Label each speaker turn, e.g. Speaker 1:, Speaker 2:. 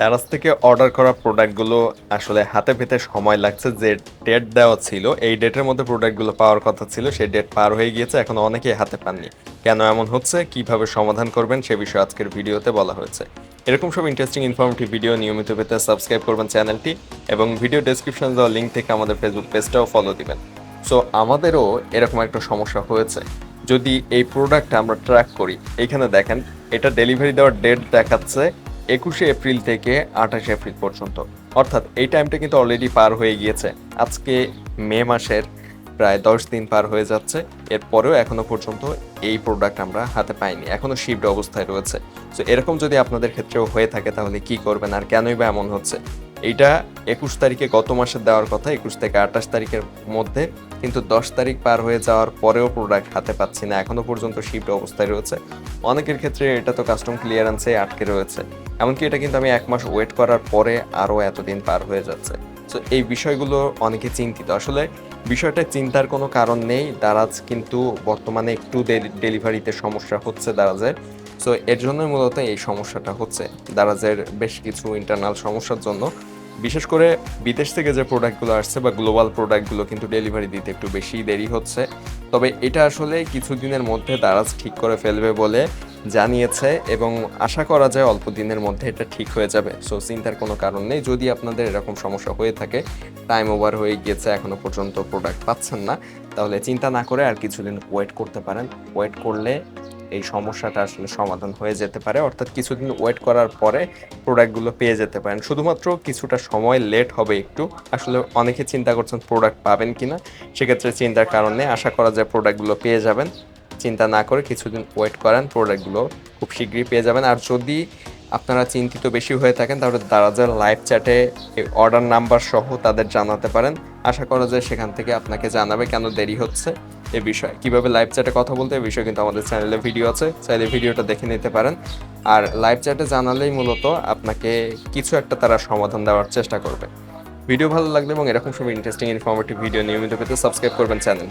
Speaker 1: দারাজ থেকে অর্ডার করা প্রোডাক্টগুলো আসলে হাতে পেতে সময় লাগছে। যে ডেট দেওয়া ছিল, এই ডেটের মধ্যে প্রোডাক্টগুলো পাওয়ার কথা ছিল সেই ডেট পার হয়ে গিয়েছে, এখন অনেকেই হাতে পাননি। কেন এমন হচ্ছে? কীভাবে সমাধান করবেন? সে বিষয়ে আজকের ভিডিওতে বলা হয়েছে। এরকম সব ইন্টারেস্টিং ইনফরমেটিভ ভিডিও নিয়মিত পেতে সাবস্ক্রাইব করবেন চ্যানেলটি এবং ভিডিও ডেসক্রিপশন দেওয়া লিঙ্ক থেকে আমাদের ফেসবুক পেজটাও ফলো দিবেন। সো আমাদেরও এরকম একটা সমস্যা হয়েছে। যদি এই প্রোডাক্টটা আমরা ট্র্যাক করি এখানে দেখেন, এটা ডেলিভারি দেওয়ার ডেট দেখাচ্ছে একুশে এপ্রিল থেকে আঠাশে এপ্রিল পর্যন্ত। অর্থাৎ এই টাইমটা কিন্তু অলরেডি পার হয়ে গিয়েছে। আজকে মে মাসের প্রায় দশ দিন পার হয়ে যাচ্ছে। এরপরেও এখনও পর্যন্ত এই প্রোডাক্ট আমরা হাতে পাইনি। এখনও শিফট অবস্থায় রয়েছে। তো এরকম যদি আপনাদের ক্ষেত্রেও হয়ে থাকে তাহলে কি করবেন আর কেনই বা এমন হচ্ছে? এইটা একুশ তারিখে গত মাসে দেওয়ার কথা, একুশ থেকে আঠাশ তারিখের মধ্যে, কিন্তু দশ তারিখ পার হয়ে যাওয়ার পরেও প্রোডাক্ট হাতে পাচ্ছি না। এখনও পর্যন্ত শিফট অবস্থায় রয়েছে। অনেকের ক্ষেত্রে এটা তো কাস্টম ক্লিয়ারেন্সে আটকে রয়েছে। এমনকি এটা কিন্তু আমি এক মাস ওয়েট করার পরে আরও এতদিন পার হয়ে যাচ্ছে। তো এই বিষয়গুলো অনেকে চিন্তিত। আসলে বিষয়টা চিন্তার কোনো কারণ নেই। দারাজ কিন্তু বর্তমানে একটু ডেলিভারিতে সমস্যা হচ্ছে দারাজের। সো এর জন্যই মূলত এই সমস্যাটা হচ্ছে। দারাজের বেশ কিছু ইন্টারনাল সমস্যার জন্য বিশেষ করে বিদেশ থেকে যে প্রোডাক্টগুলো আসছে বা গ্লোবাল প্রোডাক্টগুলো কিন্তু ডেলিভারি দিতে একটু বেশি দেরি হচ্ছে। তবে এটা আসলে কিছুদিনের মধ্যে দারাজ ঠিক করে ফেলবে বলে জানিয়েছে এবং আশা করা যায় অল্প দিনের মধ্যে এটা ঠিক হয়ে যাবে। সো চিন্তার কোনো কারণ নেই। যদি আপনাদের এরকম সমস্যা হয়ে থাকে টাইম ওভার হয়ে গিয়েছে এখনও পর্যন্ত প্রোডাক্ট পাচ্ছেন না, তাহলে চিন্তা না করে আর কিছুদিন ওয়েট করতে পারেন। ওয়েট করলে এই সমস্যাটা আসলে সমাধান হয়ে যেতে পারে। অর্থাৎ কিছুদিন ওয়েট করার পরে প্রোডাক্টগুলো পেয়ে যেতে পারেন। শুধুমাত্র কিছুটা সময় লেট হবে একটু। আসলে অনেকে চিন্তা করছেন প্রোডাক্ট পাবেন কিনা। সেক্ষেত্রে চিন্তার কারণে আশা করা যায় প্রোডাক্টগুলো পেয়ে যাবেন। চিন্তা না করে কিছুদিন ওয়েট করেন প্রোডাক্টগুলো খুব শীঘ্রই পেয়ে যাবেন। আর যদি আপনারা চিন্তিত বেশি হয়ে থাকেন, তাহলে দারাজের লাইভ চ্যাটে অর্ডার নাম্বার সহ তাদের জানাতে পারেন। আশা করা যায় সেখান থেকে আপনাকে জানাবে কেন দেরি হচ্ছে। এ বিষয়ে। কীভাবে লাইভ চ্যাটে কথা বলতে এ বিষয়ে কিন্তু আমাদের চ্যানেলে ভিডিও আছে, চাইলে ভিডিওটা দেখে নিতে পারেন। আর লাইভ চ্যাটে জানালেই মূলত আপনাকে কিছু একটা তারা সমাধান দেওয়ার চেষ্টা করবে। ভিডিও ভালো লাগলে এবং এরকম সব ইন্টারেস্টিং ইনফরমেটিভ ভিডিও নিয়মিত পেতে সাবস্ক্রাইব করবেন চ্যানেল